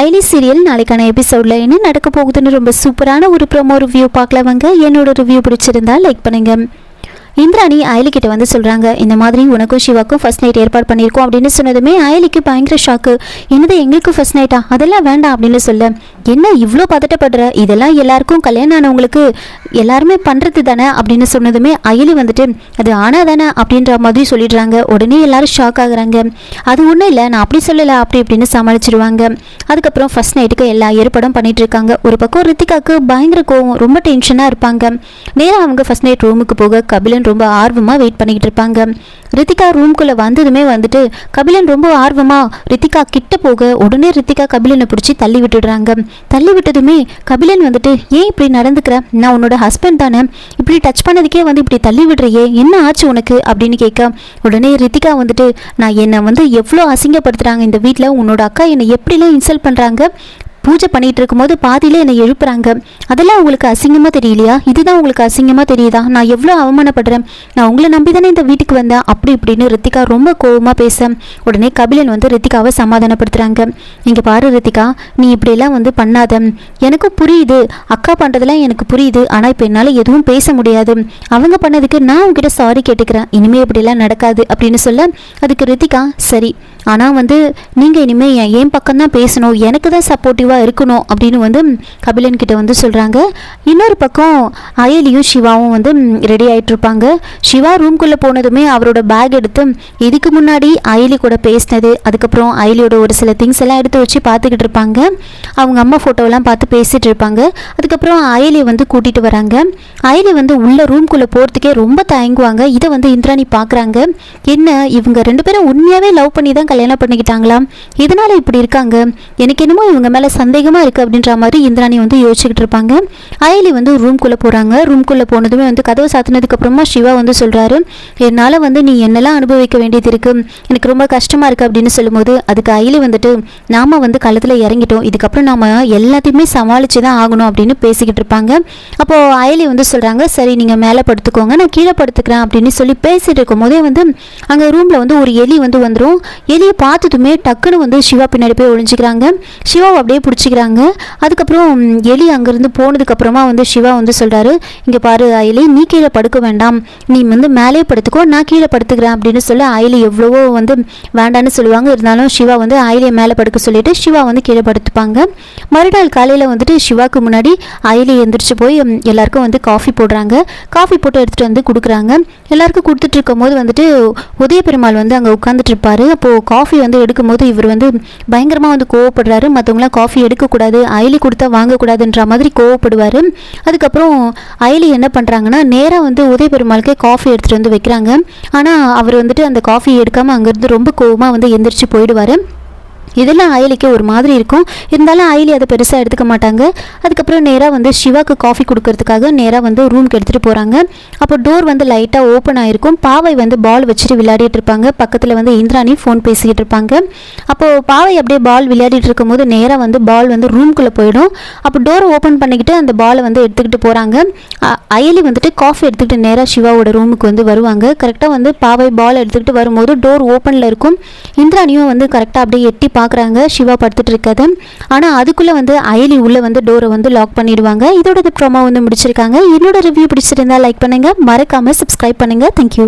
ஐலி serial நாளைக்கான எபிசோடில் என்ன நடக்க போகுதுன்னு ரொம்ப சூப்பரான ஒரு ப்ரோமோ ரிவ்யூ பார்க்கலவங்க என்னோட ரிவ்யூ பிடிச்சிருந்தா லைக் பண்ணுங்க. இந்திராணி அயலிக்கிட்ட வந்து சொல்கிறாங்க இந்த மாதிரி உனக்கும் சிவாக்கும் ஃபர்ஸ்ட் நைட் ஏற்பாடு பண்ணியிருக்கோம் அப்படின்னு சொன்னதுமே அயலிக்கு பயங்கர ஷாக்கு என்னது எங்களுக்கும் ஃபர்ஸ்ட் நைட்டா அதெல்லாம் வேண்டாம் அப்படின்னு சொல்ல என்ன இவ்வளோ பதட்டப்படுற? இதெல்லாம் எல்லாருக்கும் கல்யாணம் ஆனவங்களுக்கு எல்லாருமே பண்ணுறது தானே அப்படின்னு சொன்னதுமே அயலி வந்துட்டு அது ஆனால் தானே? அப்படின்ற மாதிரி சொல்லிடுறாங்க. உடனே எல்லாரும் ஷாக் ஆகுறாங்க. அது ஒன்றும் இல்லை நான் அப்படி சொல்லலை அப்படி இப்படின்னு சமாளிச்சிருவாங்க. அதுக்கப்புறம் ஃபஸ்ட் நைட்டுக்கு எல்லா ஏற்பாடும் பண்ணிட்டு இருக்காங்க ஒரு பக்கம் ரித்திகாவுக்கு பயங்கர கோவம் ரொம்ப டென்ஷனாக இருப்பாங்க. நேராக அவங்க ஃபஸ்ட் நைட் ரூமுக்கு போக கபிலன் ரொம்ப ஆர்வமாக வெயிட் பண்ணிக்கிட்டு இருப்பாங்க. ரித்திகா ரூம்குள்ளே வந்ததுமே வந்துட்டு கபிலன் ரொம்ப ஆர்வமாக ரித்திகா கிட்ட போக உடனே ரித்திகா கபிலனை பிடிச்சி தள்ளி விட்டுடுறாங்க. தள்ளி விட்டதுமே கபிலன் வந்துட்டு ஏன் இப்படி நடந்துக்கிற? நான் உன்னோட ஹஸ்பண்ட் தானே. இப்படி டச் பண்ணதுக்கே வந்து இப்படி தள்ளி விடுறியே என்ன ஆச்சு உனக்கு? அப்படின்னு கேட்க உடனே ரித்திகா வந்துட்டு நான் என்னை வந்து எவ்வளோ அசிங்கப்படுத்துகிறாங்க இந்த வீட்டில்? உன்னோட அக்கா என்னை எப்படிலாம் இன்சல்ட் பண்ணுறாங்க பூஜை பண்ணிட்டு இருக்கும்போது பாதியில என்னை எழுப்புறாங்க. அதெல்லாம் உங்களுக்கு அசிங்கமா தெரியலையா? இதுதான் உங்களுக்கு அசிங்கமா தெரியுதா? நான் எவ்வளோ அவமானப்படுறேன்? நான் உங்களை நம்பி தானே இந்த வீட்டுக்கு வந்தேன்? அப்படி இப்படின்னு ரித்திகா ரொம்ப கோவமா பேச உடனே கபிலன் வந்து ரித்திகாவை சமாதானப்படுத்துறாங்க. நீங்க பாரு ரித்திகா நீ இப்படியெல்லாம் வந்து பண்ணாத. எனக்கும் புரியுது. அக்கா பண்றதெல்லாம் எனக்கு புரியுது. ஆனா இப்போ என்னால் எதுவும் பேச முடியாது. அவங்க பண்ணதுக்கு நான் உங்ககிட்ட சாரி கேட்டுக்கிறேன். இனிமே இப்படிலாம் நடக்காது. அப்படின்னு சொல்ல அதுக்கு ரித்திகா சரி. ஆனால் வந்து நீங்கள் இனிமேல் என் என் பக்கம் தான் பேசணும். எனக்கு தான் சப்போர்ட்டிவாக இருக்கணும் அப்படின்னு வந்து கபிலன் கிட்ட வந்து சொல்கிறாங்க இன்னொரு பக்கம் அயலியும் சிவாவும் வந்து ரெடி ஆகிட்டு இருப்பாங்க சிவா ரூம்குள்ளே போனதுமே அவரோட பேக் எடுத்து இதுக்கு முன்னாடி அயலி கூட பேசினது. அதுக்கப்புறம் அயலியோட ஒரு சில திங்ஸ் எல்லாம் எடுத்து வச்சு பார்த்துக்கிட்டு இருப்பாங்க. அவங்க அம்மா ஃபோட்டோவெல்லாம் பார்த்து பேசிகிட்டு இருப்பாங்க. அதுக்கப்புறம் அயலியை வந்து கூட்டிகிட்டு வராங்க. அயலி வந்து உள்ள ரூம்குள்ளே போகிறதுக்கே ரொம்ப தயங்குவாங்க. இதை வந்து இந்திராணி பார்க்குறாங்க என்ன இவங்க ரெண்டு பேரும் உண்மையாகவே லவ் பண்ணி தான் கல்யாணம் பண்ணிக்கிட்டாங்களாம்? இதனால இப்படி இருக்காங்க? எனக்கு என்னமோ இவங்க மேலே சந்தேகமாக இருக்குது அப்படின்ற மாதிரி இந்திராணி வந்து யோசிச்சுக்கிட்டு இருப்பாங்க. அயலி வந்து ரூம்குள்ளே போகிறாங்க ரூம்குள்ளே போனதுமே வந்து கதவை சாத்தினதுக்கப்புறமா சிவா வந்து சொல்கிறாரு என்னால் வந்து நீ என்னெல்லாம் அனுபவிக்க வேண்டியது இருக்குது எனக்கு ரொம்ப கஷ்டமாக இருக்குது அப்படின்னு சொல்லும்போது அதுக்கு அயலி வந்துட்டு நாம் வந்து களத்தில் இறங்கிட்டோம். இதுக்கப்புறம் நாம எல்லாத்தையுமே சமாளித்து தான் ஆகணும் அப்படின்னு பேசிக்கிட்டு இருப்பாங்க. அப்போது அயலி வந்து சொல்கிறாங்க சரி நீங்கள் மேலே படுத்துக்கோங்க. நான் கீழே படுத்துக்கிறேன் அப்படின்னு சொல்லி பேசிகிட்டு இருக்கும்போதே வந்து அங்கே ரூமில் வந்து ஒரு எலி வந்து வந்துடும் எலியை பார்த்ததுமே டக்குன்னு வந்து சிவா பின்னாடி போய் ஒழிஞ்சிக்கிறாங்க சிவா அப்படியே பிடிச்சிக்கிறாங்க. அதுக்கப்புறம் எலி அங்கேருந்து போனதுக்கப்புறமா வந்து சிவா வந்து சொல்கிறாரு இங்கே பாரு அயலி நீ கீழே படுக்க வேண்டாம். நீ வந்து மேலே படுத்துக்கோ நான் கீழே படுத்துக்கிறேன். அப்படின்னு சொல்லி அயலி எவ்வளவோ வந்து வேண்டான்னு சொல்லுவாங்க. இருந்தாலும் சிவா வந்து அயலியை மேலே படுக்க சொல்லிட்டு சிவா வந்து கீழே படுத்துப்பாங்க. மறுநாள் காலையில் வந்துட்டு சிவாக்கு முன்னாடி அயலி எந்திரிச்சு போய் எல்லாருக்கும் வந்து காஃபி போடுறாங்க. காஃபி போட்டு எடுத்துகிட்டு வந்து கொடுக்குறாங்க. எல்லாருக்கும் கொடுத்துட்டு இருக்கும்போது வந்துட்டு உதய பெருமாள் வந்து அங்கே உட்காந்துட்டு இருப்பாரு. அப்போது காஃபி வந்து எடுக்கும்போது இவர் வந்து பயங்கரமாக வந்து கோவப்படுறாரு. மற்றவங்களாம் காஃபி எடுக்கக்கூடாது அயலி கொடுத்தா வாங்கக்கூடாதுன்ற மாதிரி கோவப்படுவார். அதுக்கப்புறம் அயலி என்ன பண்ணுறாங்கன்னா நேராக வந்து உதய பெருமாளுக்கு காஃபி எடுத்துகிட்டு வந்து வைக்கிறாங்க. ஆனால் அவர் வந்துட்டு அந்த காஃபி எடுக்காமல் அங்கேருந்து ரொம்ப கோவமாக வந்து எந்திரிச்சு போயிடுவார். இதெல்லாம் அயலிக்கு ஒரு மாதிரி இருக்கும். இருந்தாலும் அயலி அதை பெருசாக எடுத்துக்க மாட்டாங்க. அதுக்கப்புறம் நேராக வந்து சிவாக்கு காஃபி கொடுக்கறதுக்காக நேராக வந்து ரூம்க்கு எடுத்துகிட்டு போகிறாங்க அப்போ டோர் வந்து லைட்டாக ஓப்பன் ஆகிருக்கும் பாவை வந்து பால் வச்சுட்டு விளையாடிட்டு இருப்பாங்க. பக்கத்தில் வந்து இந்திராணி ஃபோன் பேசிக்கிட்டு இருப்பாங்க. அப்போது பாவை அப்படியே பால் விளையாடிட்டு இருக்கும்போது நேராக வந்து பால் வந்து ரூம்குள்ளே போயிடும். அப்போ டோரை ஓப்பன் பண்ணிக்கிட்டு அந்த பாலை வந்து எடுத்துக்கிட்டு போகிறாங்க அயலி வந்துட்டு காஃபி எடுத்துக்கிட்டு நேராக சிவாவோட ரூமுக்கு வந்து வருவாங்க. கரெக்டாக வந்து பாவை பால் எடுத்துக்கிட்டு வரும்போது டோர் ஓப்பனில் இருக்கும். இந்திராணியும் வந்து கரெக்டாக அப்படியே எட்டி பார்க்குறாங்க. சிவா படுத்துட்டு இருக்கதை ஆனால் அதுக்குள்ளே வந்து அயலி உள்ளே வந்து டோரை வந்து லாக் பண்ணிடுவாங்க. இதோட ப்ரோமோ வந்து முடிச்சிருக்காங்க. என்னோட ரிவ்யூ பிடிச்சிருந்தா லைக் பண்ணுங்கள் மறக்காமல் சப்ஸ்கிரைப் பண்ணுங்கள் தேங்க்யூ